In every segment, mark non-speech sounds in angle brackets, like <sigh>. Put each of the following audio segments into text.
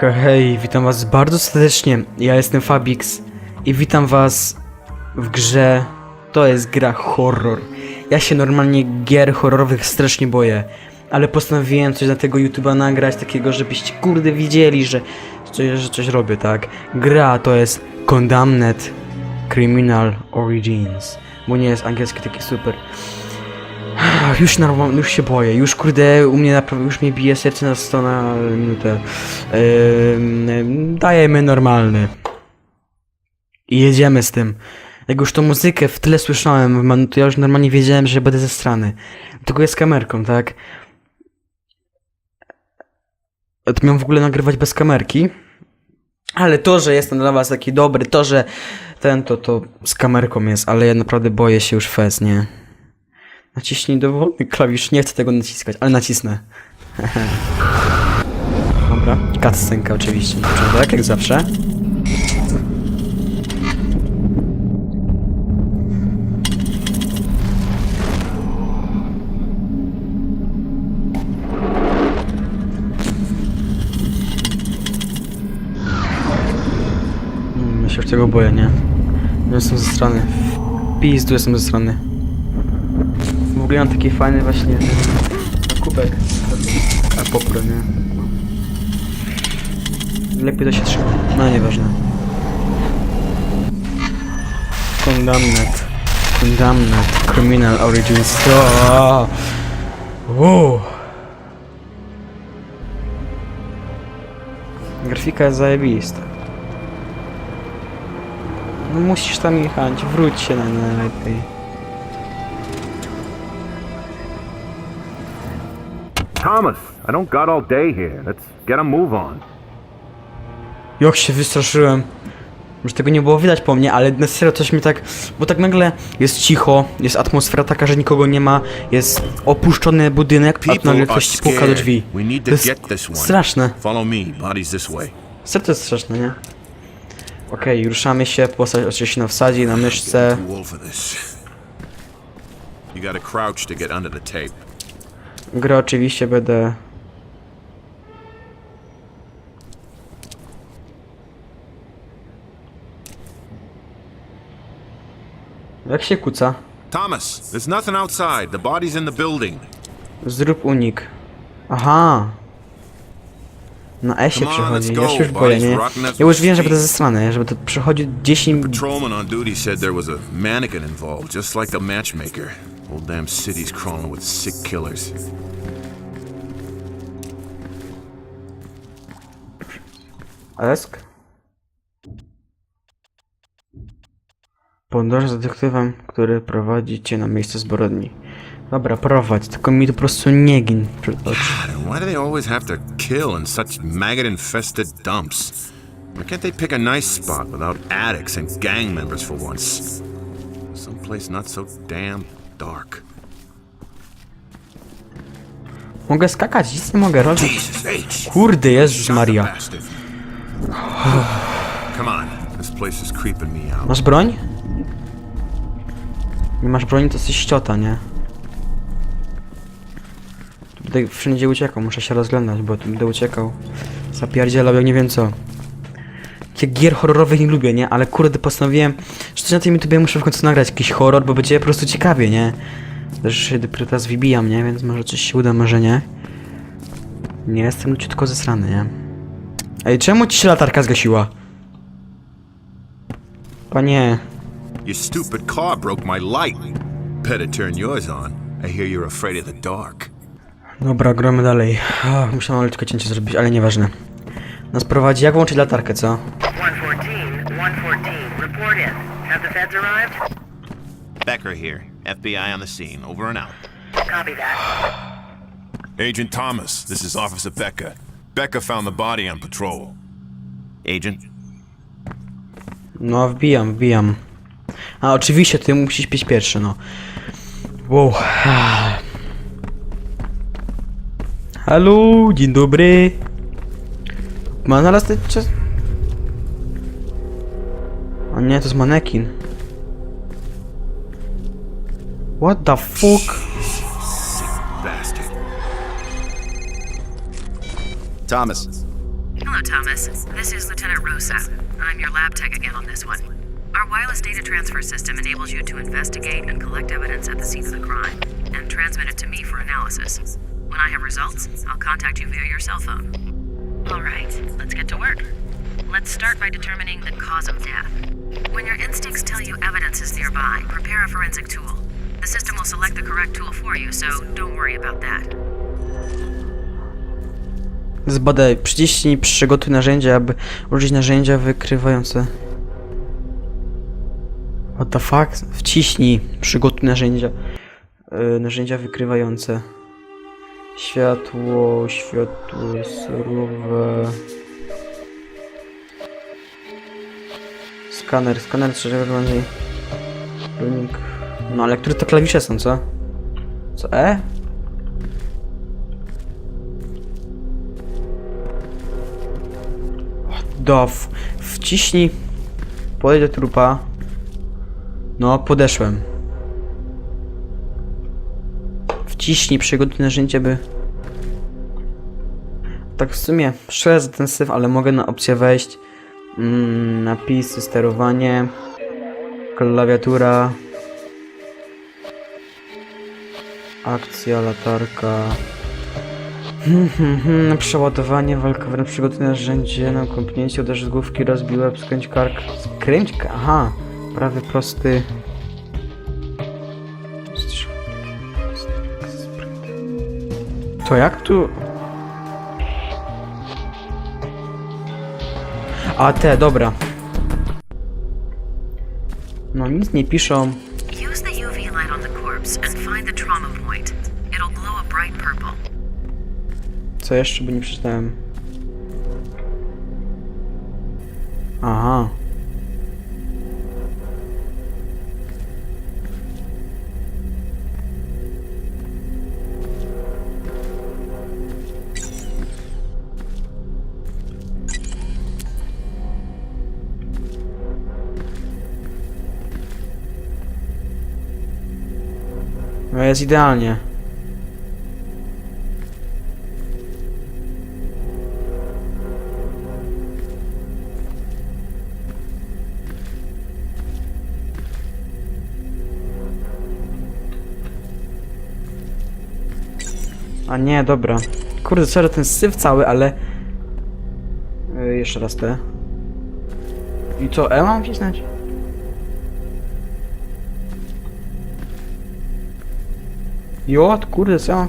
Hej, witam was bardzo serdecznie. Ja jestem Fabix i witam was w grze. To jest gra horror. Ja się normalnie gier horrorowych strasznie boję, ale postanowiłem coś na tego YouTube'a nagrać, takiego, żebyście kurde widzieli, że, że, że coś robię, tak? Gra to jest Condemned Criminal Origins, bo nie jest angielski taki super. Już, normal, już się boję, już kurde, u mnie naprawdę, już mnie bije serce na 100 na minutę. Ym, dajemy normalny. I jedziemy z tym. Jak już tą muzykę w tle słyszałem, to ja już normalnie wiedziałem, że będę ze strony. Tylko jest kamerką, tak? To miałem w ogóle nagrywać bez kamerki. Ale to, że jestem dla was taki dobry, to, że ten, to, to z kamerką jest, ale ja naprawdę boję się już fez, nie? Naciśnij dowolny klawisz, nie chcę tego naciskać, ale nacisnę. <laughs> Dobra, cutscenka oczywiście, początek, jak zawsze. Mm, Ja się już tego boję, nie? Ja jestem ze strony. W pizdu jestem ze strony. Ogóle mam taki fajny właśnie kubek. A popro, nie? Lepiej to się trzyma. No nieważne. Condemned. Condemned. Criminal Origins. Wow. Grafika jest zajebista. No musisz tam jechać, wróć się na najlepiej. Thomas, I don't got all day here. Let's get a move on. Jak się wystraszyłem. Już tego nie było widać po mnie, ale na serio coś mi tak... Bo tak nagle jest cicho, jest atmosfera taka, że nikogo nie ma, jest opuszczony budynek, a nagle ktoś ci puka do drzwi. To jest straszne. Follow me. Body's this way. Serio to jest straszne, nie? Okej, ruszamy się, postać oczywiście na wsadzie, na myszce. Too old for this. You gotta crouch to get under the tape. Grę oczywiście będę... Jak się kuca? Thomas, there's nothing outside. The body's in the building. Zrób unik. Aha. Na E się przechodzi. Ja się już boję, nie? Ja już wiem, że będę zesrany, żeby to przechodził 10... Patrolman on duty said there was a mannequin involved, just like the matchmaker. Whole damn city's crawling with sick killers. Esk? Podążasz za detektywem, który prowadzi cię na miejsce zbrodni. Dobra, prowadź, tylko mi tu po prostu nie gin przed oczy. Why do they always have to kill in such maggot-infested dumps? Why can't they pick a nice spot without addicts and gang members for once? Someplace not so damn dark. Mogę skakać, nic nie mogę robić. Jesus H. Kurde, Jezus Maria. Bastard. Masz broń? Nie masz broni, to jesteś ściota, nie? Tu Będę wszędzie uciekał, muszę się rozglądać, bo tu będę uciekał. Zapierdzielał jak nie wiem co. Ja gier horrorowych nie lubię, nie? Ale kurde, postanowiłem, że coś na tym YouTubie muszę w końcu nagrać jakiś horror, bo będzie po prostu ciekawie, nie? Też się dopiero teraz wybijam, nie? Więc może coś się uda, może nie. Nie jestem leciutko zesrany, nie? Ej, czemu ci się latarka zgasiła? Panie... Your stupid car broke my light. Better turn yours on. I hear you're afraid of the dark. Dobra, gramy dalej. Ach, musiałem malutkie cięcie zrobić, ale nieważne. Nas prowadzi. Jak włączyć latarkę, co? 114, 114, report in. Have the feds arrived? Becker here. FBI on the scene. Over and out. Copy that. Agent Thomas, this is Officer Becca. Becca found the body on patrol. Agent, No, wbijam, wbijam. A, oczywiście, ty musisz pić pierwszy, no. Wow. Halo, dzień dobry. Ma znalazł ten czas... O nie, to jest manekin. What the fuck? Thomas. Hello, Thomas. This is Lieutenant Rosa. I'm your lab tech again on this one. Our wireless data transfer system enables you to investigate and collect evidence at the scene of the crime, and transmit it to me for analysis. When I have results, I'll contact you via your cell phone. All right, let's get to work. Let's start by determining the cause of death. When your instincts tell you evidence is nearby, prepare a forensic tool. The system will select the correct tool for you, so don't worry about that. Zbadaj, przyciśnij, przygotuj narzędzia, aby użyć narzędzia wykrywające. What the fuck? Wciśnij, przygotuj narzędzia. Yy, narzędzia wykrywające. Światło, światło surowe. Skaner, skaner trzeba bardziej. No ale które to klawisze są, co? Co E? Do. w- Wciśnij. Podejdź do trupa. No, podeszłem. Wciśnij, przygotuj narzędzie, by... Tak w sumie, szedłem za ten syf, ale mogę na opcję wejść. Mm, napisy, sterowanie. Klawiatura. Akcja, latarka. Hmm, hmm, przeładowanie, walka wręcz przygotuj narzędzie, na kąpnięcie, uderz z główki, rozbij łeb, skręć kark. Skręć ka- aha, prawy prosty. To jak tu... A te, dobra. No nic nie piszą. Co jeszcze, bo nie przeczytałem. Aha. No jest idealnie. A nie, dobra. Kurde, sorry, ten syf cały, ale... Yy, jeszcze raz te. I co, E mam wcisnąć? Jo, kurde, co?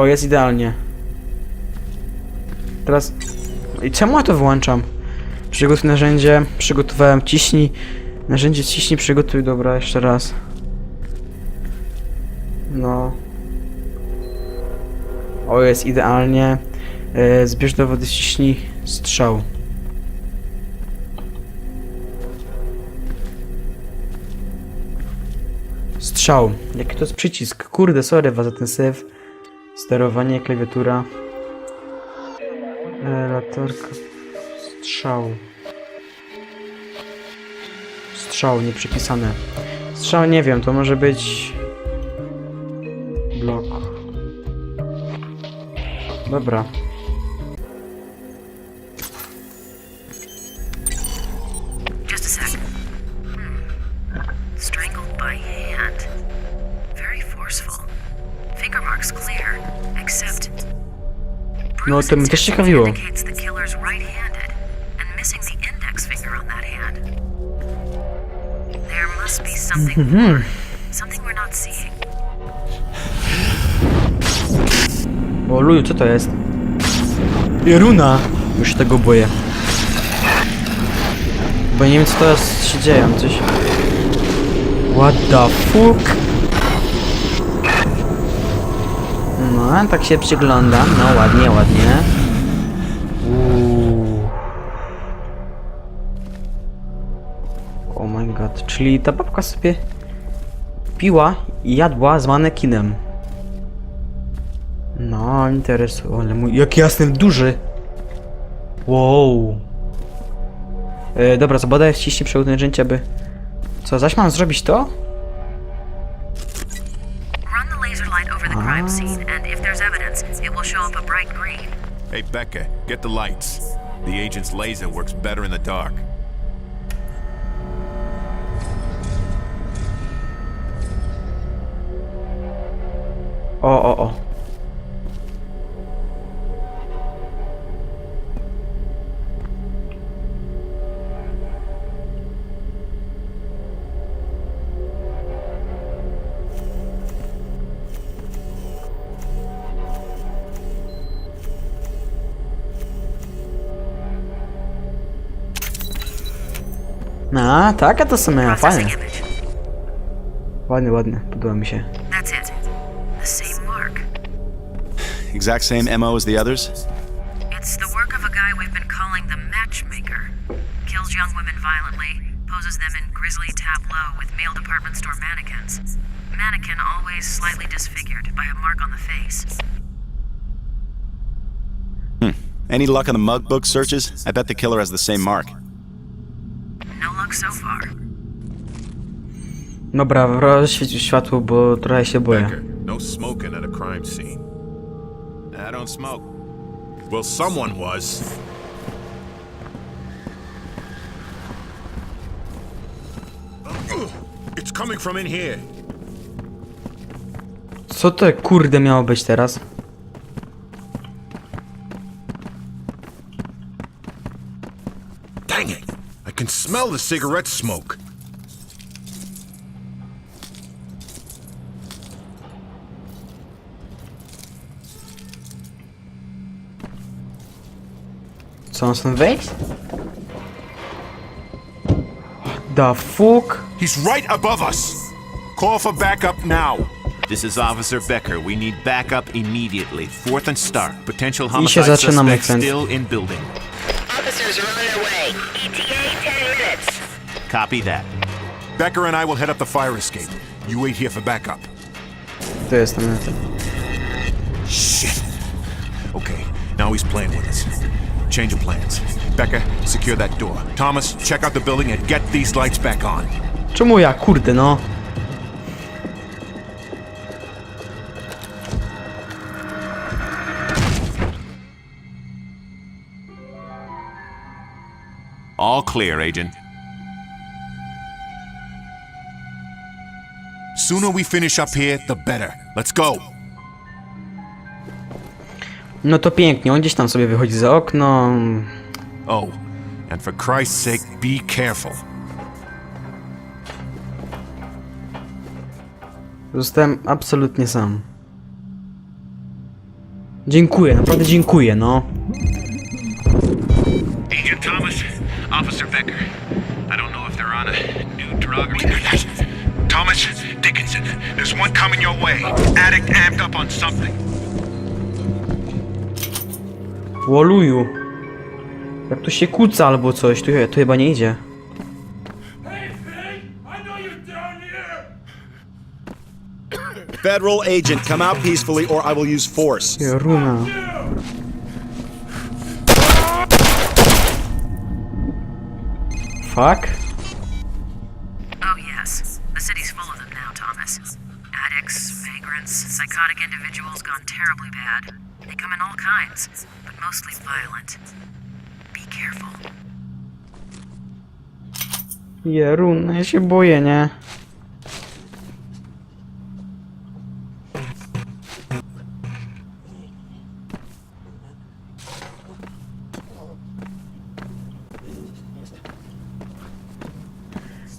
O, jest idealnie. Teraz... I czemu ja to wyłączam? Przygotuj narzędzie, przygotowałem, ciśnij. Narzędzie ciśnij, przygotuj, dobra, jeszcze raz. No. O, jest idealnie. E, zbierz dowody, ciśnij, strzał. Strzał. Jaki to jest przycisk? Kurde, sorry was za ten syf. Sterowanie, klawiatura. Latarka. Strzał. Strzał, nieprzypisane. Strzał, nie wiem, to może być... Blok. Dobra. Something more, something we're not seeing. O luju, co to jest? Runa! Już się tego boję. Bo nie wiem co teraz się dzieje, coś... What the fuck? No, tak się przyglądam, no ładnie, ładnie. Uuu. Oh my god, czyli ta babka sobie piła i jadła z manekinem. No, interesuje, ale mój, jak jasny, duży. Wow. Yy, dobra, zabadaję wciśnie przełącznięcie, aby... Co, zaś mam zrobić to? Crime scene, and if there's evidence, it will show up a bright green. Hey, Becca, get the lights. The agent's laser works better in the dark. O, o, o. A, taka to są miała, fajnie. Processing image. Ładnie, ładnie, podoba mi się. That's it. The same mark. Exact same MO as the others? It's the work of a guy we've been calling the Matchmaker. Kills young women violently, poses them in grisly tableau with male department store mannequins. Mannequin always slightly disfigured by a mark on the face. Hmm. Any luck on the mug book searches? I bet the killer has the same mark. Dobra, rozświeć światło, bo trochę się boję. Becker, no smoking at a crime scene. I don't smoke. Well, someone was. It's coming from in here. Co to kurde miało być teraz? Smell the cigarette smoke. On stąd? The fuck? He's right above us. Call for backup now. This is Officer Becker. We need backup immediately. Fourth and Stark. Potential się homicide zaczyna, my suspect still in building. Officers are on their way. ETA 10 minutes. Copy that. Becker and I will head up the fire escape. You wait here for backup. To jestem. Shit. Okay, now he's playing with us. Change of plans. Becca, secure that door. Thomas, check out the building and get these lights back on. Czemu ja? Kurde no. All clear, Agent. Sooner we finish up here, the better. Let's go. No to pięknie, on gdzieś tam sobie wychodzi za okno. Oh, and for Christ's sake, be careful. Zostałem absolutnie sam. Dziękuję, naprawdę dziękuję, no. Coming your way. Addict amped up on something. Woluju. Jak tu się kłóca albo coś, tu, tu chyba nie idzie. Federal agent, come out peacefully or I will use force. Runa. Fuck. Terribly bad. They come in all kinds, but mostly violent. Be careful. Ja się boję, nie?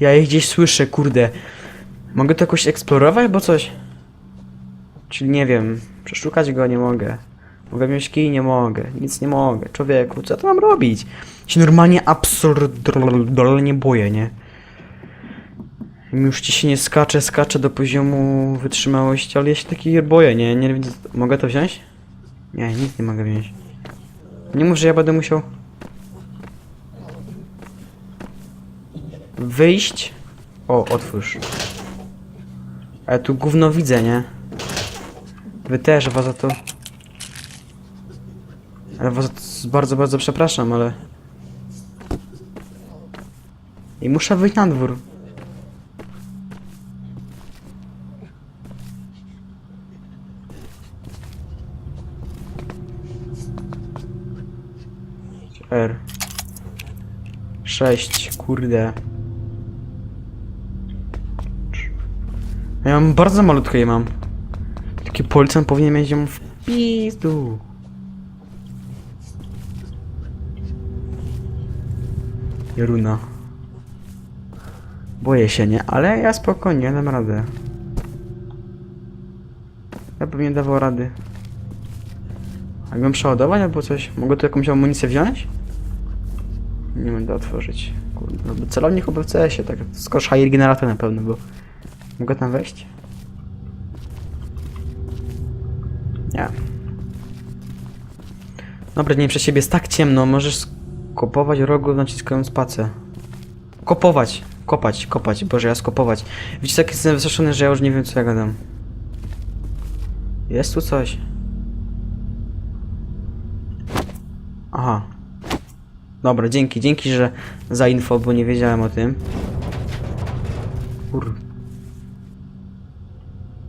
Ja ich gdzieś słyszę, kurde. Mogę to jakoś eksplorować, bo coś? Czyli nie wiem, przeszukać go nie mogę. Mogę wziąć nie mogę. Nic nie mogę. Człowieku, co to mam robić? Się normalnie absurdalnie boję, nie? Już ci się nie skacze, skacze do poziomu wytrzymałości, ale ja się taki boję, nie? Nie mogę to wziąć? Nie, nic nie mogę wziąć. Nie że ja będę musiał... Wyjść? O, otwórz. Ale tu gówno widzę, nie? Wy też, was za to... Ale was za to bardzo, bardzo przepraszam, ale... I muszę wyjść na dwór. R. 6, kurde. Ja mam bardzo malutkie je mam. Taki policjant powinien mieć ją w pizdu. Joruna. Boję się, nie? Ale ja spokojnie, dam radę. Ja pewnie dawał rady. Ją przeładować albo coś? Mogę tu jakąś amunicję wziąć? Nie będę otworzyć. Kurde, no bo celownik chyba w CS-ie, tak. Skoro generator na pewno, bo... Mogę tam wejść? Nie. Dobra, nie przez siebie jest tak ciemno, możesz kopować rogu naciskając pacę. Kopować, kopać, kopać, boże ja skopować. Widzicie, tak jestem wystraszony, że ja już nie wiem co ja gadam. Jest tu coś. Aha. Dobra, dzięki, dzięki, że za info, bo nie wiedziałem o tym. Kur...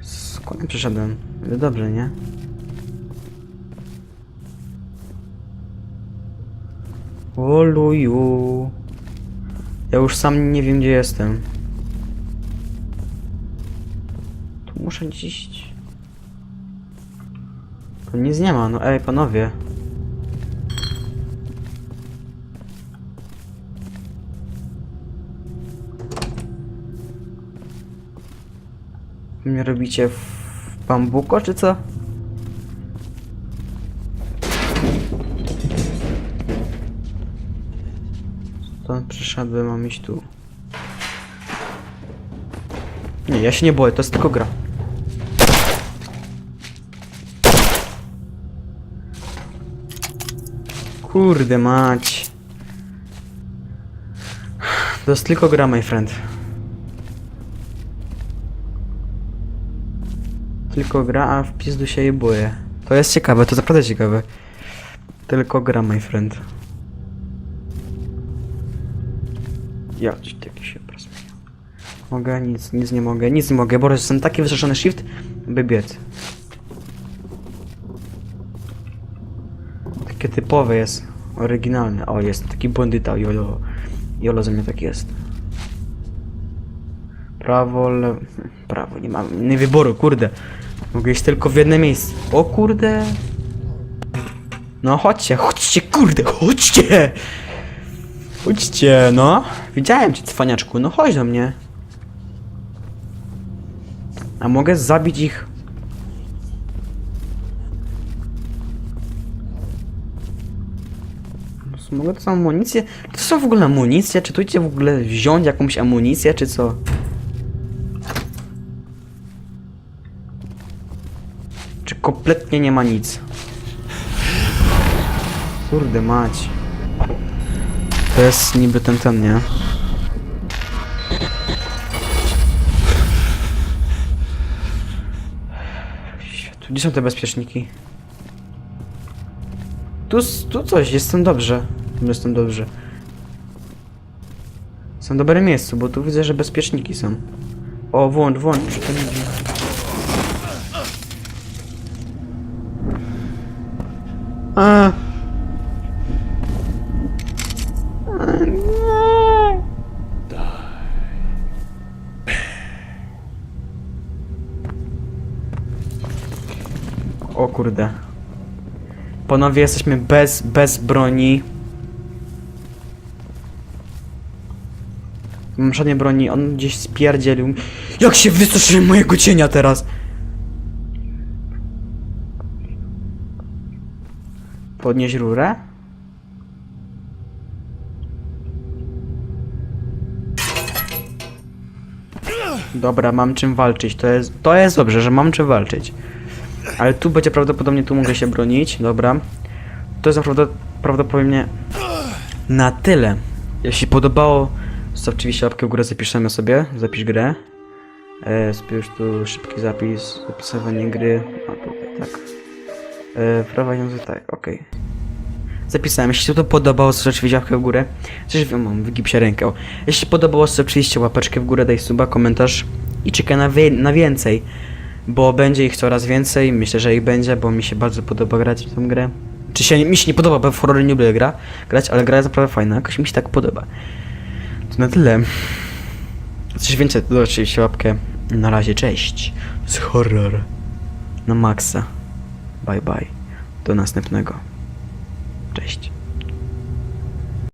Skąd przyszedłem? No Dobrze, nie? Oluju. Ja już sam nie wiem, gdzie jestem. Tu muszę iść. Tu nic nie ma, no ej, panowie. Mnie robicie w bambuko, czy co? Przyszedłem, mam iść tu. Nie, ja się nie boję, to jest tylko gra. Kurde mać. To jest tylko gra, my friend. Tylko gra, a w pizdu się jej boję. To jest ciekawe, to naprawdę ciekawe. Tylko gra, my friend. Ja ci taki się zmienił. Mogę, nic, nic nie mogę, nic nie mogę, bo jestem taki wystraszony shift, by biec. Takie typowe jest, oryginalne. O, jest taki bandyta, jolo. Jolo ze mnie tak jest. Prawo. Prawo, nie mam, nie wyboru, kurde. Mogę iść tylko w jedno miejsce. O kurde. No chodźcie, chodźcie, kurde, chodźcie! Chodźcie, no. Widziałem cię, cwaniaczku, no chodź do mnie. A mogę zabić ich? Mogę to? Czy to są w ogóle amunicje? Czy tu idzie w ogóle wziąć jakąś amunicję, czy co? Czy kompletnie nie ma nic? Kurde mać. To jest niby ten ten, nie? Gdzie są te bezpieczniki? Tu, tu coś, jestem dobrze. Jestem dobrze. Są w dobrym miejscu, bo tu widzę, że bezpieczniki są. O, włącz, włącz, czy to. A, Panowie, jesteśmy bez, bez broni. Mam żadnej broni, on gdzieś spierdzielił. Jak się wystraszyłem mojego cienia teraz! Podnieść rurę? Dobra, mam czym walczyć. To jest, to jest dobrze, że mam czym walczyć. Ale tu będzie prawdopodobnie, tu mogę się bronić. Dobra. To jest naprawdę, prawdopodobnie na tyle. Jeśli podobało, to oczywiście łapkę w górę zapiszemy sobie. Zapisz grę. E, spisz tu szybki zapis, zapisywanie gry. A tutaj tak. E, wprowadzimy tak, okej. zapisałem. Jeśli to podobało, oczywiście łapkę w górę. Coś wiem, mam wygib się rękę. Jeśli podobało, oczywiście łapeczkę w górę, daj suba, komentarz i czekaj na, wie- na więcej. Bo będzie ich coraz więcej, myślę, że ich będzie, bo mi się bardzo podoba grać w tę grę. Czy się, mi się nie podoba, bo w horrory nie lubię gra, grać, ale gra jest naprawdę fajna, jakoś mi się tak podoba. To na tyle. Coś więcej, to oczywiście łapkę. Na razie, cześć. Z horror. Na maksa. Bye bye. Do następnego. Cześć.